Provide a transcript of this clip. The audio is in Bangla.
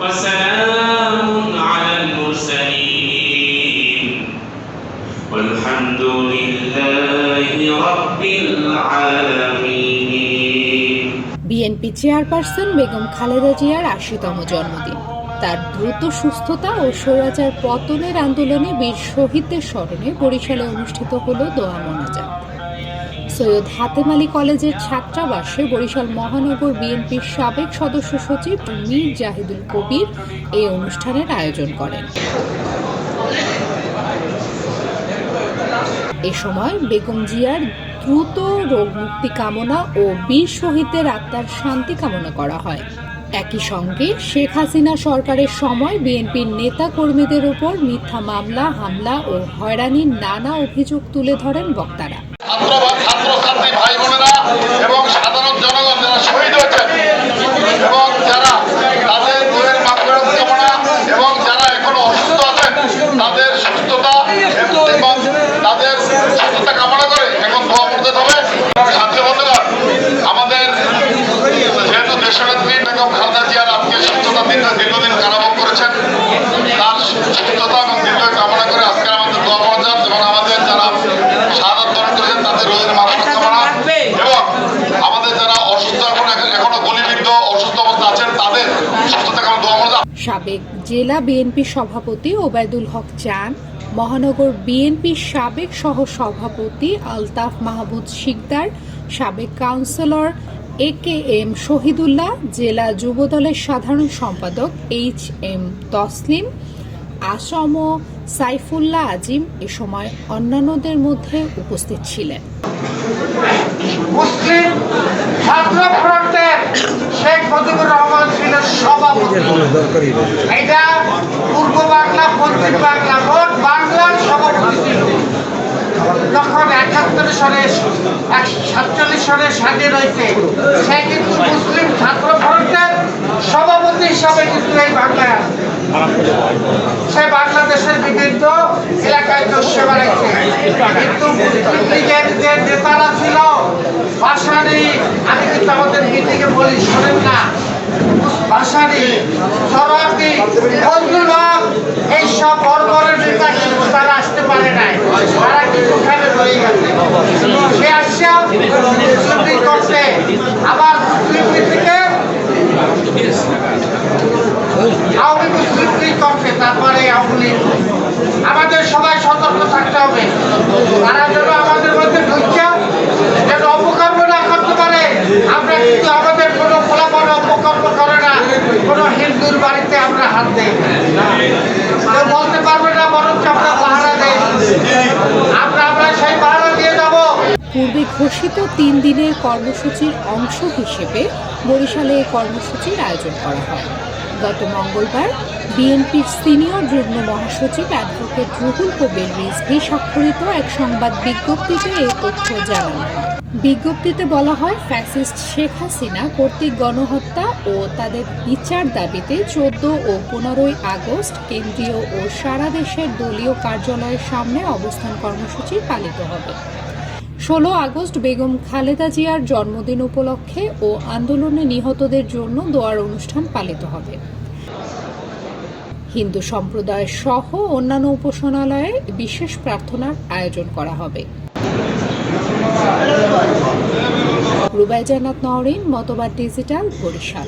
وسلام على المرسلين والحمد لله رب العالمين বিএনপি চেয়ারপারসন বেগম খালেদা জিয়ার আশিতম জন্মদিন তার দ্রুত সুস্থতা ও স্বৈরাচার পতনের আন্দোলনে বীর শহীদদের স্মরণে বরিশালে অনুষ্ঠিত হল দোয়া মোনাজাত সৈয়দ হাতেম আলী কলেজের ছাত্রাবাসে বরিশাল মহানগর বিএনপির সাবেক সদস্য সচিব মীর জাহিদুল কবির এই অনুষ্ঠানের আয়োজন করেন। এ সময় বেগম জিয়ার দ্রুত রোগ মুক্তি কামনা ও বীর শহীদদের আত্মার শান্তি কামনা করা হয়। একই সঙ্গে শেখ হাসিনা সরকারের সময় বিএনপির নেতা কর্মীদের উপর মিথ্যা মামলা, হামলা ও হয়রানির নানা অভিযোগ তুলে ধরেন বক্তারা। ছাত্রছাত্রী ভাই বোনেরা এবং সাধারণ জনগণ যারা শহীদ হয়েছেন এবং যারা তাদের রোগের মাত্রার কামনা এবং যারা এখনও অসুস্থ আছেন তাদের সুস্থতা এবং তাদের সুস্থতা কামনা করে এখন দোয়া করতে হবে সাথী বন্ধুগণ আমাদের যেহেতু দেশনেত্রী বেগম খালেদা জিয়ার আজকে সুস্থতা দীর্ঘ দীর্ঘদিন কারাভোগ করেছেন তার সুস্থতা এবং দীর্ঘ কামনা করে আজকে আমাদের দোয়া মহাজাত এবং আমাদের যারা শাহাদ বরণ করেছেন তাদের রোগের মারাত্মক কামনা এবং আমাদের যারা অসুস্থ এখন এখনও গলিবিদ্ধ অসুস্থ অবস্থা আছেন তাদের সুস্থতা কামনা দোয়া মহাজাত সাবেক জেলা বিএনপি সভাপতি ওবায়দুল হক চান, মহানগর বিএনপির সাবেক সহ সভাপতি আলতাফ মাহমুদ শিকদার, সাবেক councillor A K M Shahidullah, জেলা যুবদলের সাধারণ সম্পাদক এইচ এম তসলিম, আসম সাইফুল্লাহ আজিম এ সময় অন্যান্যদের মধ্যে উপস্থিত ছিলেন। মুসলিম ছাত্র ফ্রন্টের শেখ মুজিবুর রহমান ছিলেন সভাপতি। এটা পূর্ব বাংলা, পশ্চিম বাংলা মোট বাংলার সভাপতি ছিল। যখন একাত্তর এক সাতচল্লিশ সনে স্বাধীন হয়েছে, সে কিন্তু মুসলিম ছাত্র ফ্রন্টের সভাপতি হিসাবে কিন্তু এই বাংলায় সে বাংলাদেশের বিভিন্ন এলাকায় দস্যে বেড়াইছে কিন্তু মুসলিম লীগের যে আমি কিন্তু আমাদের বলি, শোনেন না। কিন্তু তারা আসতে পারে কিন্তু সে আসছে আবার করছে, তারপরে আমাদের সবাই সতর্ক থাকতে হবে। তারা যেন আমাদের মধ্যে ঢুকছে যেন অপকর্ম না করতে পারে আমরা কিন্তু আমাদের কোনো ফলাফল অপকর্ম করে না কোনো হিন্দুর বাড়িতে আমরা হাত দেই। না। বলতে পারবে না, বরঞ্চ আমরা পাহারা দেই। আমরা আমরা সেই পাহারা দিয়ে যাব। পূর্বে ঘোষিত তিন দিনের কর্মসূচির অংশ হিসেবে বরিশালে এই কর্মসূচির আয়োজন করা হয়। গত মঙ্গলবার বিএনপির সিনিয়র যুগ্ম মহাসচিব অ্যাডভোকেট রুহুল কবির রিজভি স্বাক্ষরিত এক সংবাদ বিজ্ঞপ্তিতে এই তথ্য জানানো হয়। বিজ্ঞপ্তিতে বলা হয়, ফ্যাসিস্ট শেখ হাসিনা কর্তৃক গণহত্যা ও তাদের বিচার দাবিতে চোদ্দ ও পনেরোই আগস্ট কেন্দ্রীয় ও সারা দেশের দলীয় কার্যালয়ের সামনে অবস্থান কর্মসূচি পালিত হবে। ষোলো আগস্ট বেগম খালেদা জিয়ার জন্মদিন উপলক্ষে ও আন্দোলনে নিহতদের জন্য দোয়ার অনুষ্ঠান পালিত হবে। হিন্দু সম্প্রদায় সহ অন্যান্য উপাসনালয়ে বিশেষ প্রার্থনার আয়োজন করা হবে। রুবাই জান্নাত নওরিন মতবাদ ডিজিটাল বরিশাল।